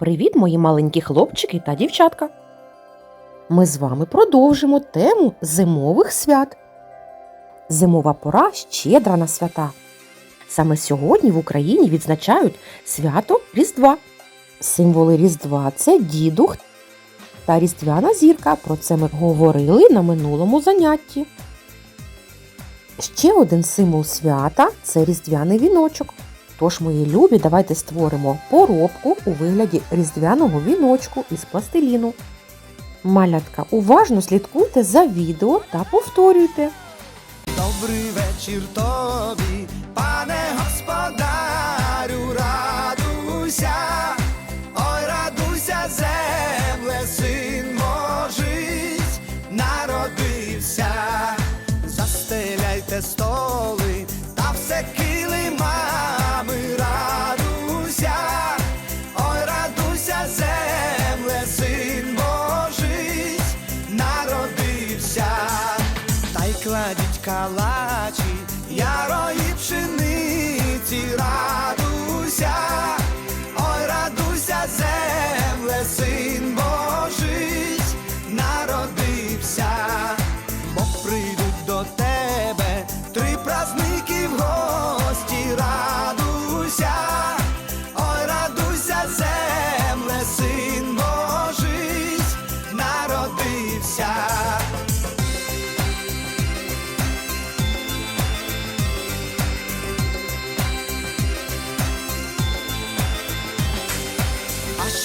Привіт, мої маленькі хлопчики та дівчатка! Ми з вами продовжимо тему зимових свят. Зимова пора щедра на свята. Саме сьогодні в Україні відзначають свято Різдва. Символи Різдва це дідух та різдвяна зірка. Про це ми говорили на минулому занятті. Ще один символ свята це різдвяний віночок. Тож, мої любі, давайте створимо поробку у вигляді різдвяного віночку із пластиліну. Малятка, уважно слідкуйте за відео та повторюйте. Добрий вечір тобі, пане господарю, радуйся, ой, радуйся, земле, син Божий народився, застеляйте столи та все килимами, радуйся, ой, радуйся, земле, син Божий народився. Та й кладіть калачі,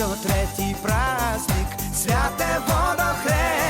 що третій праздник, святе водохрестя,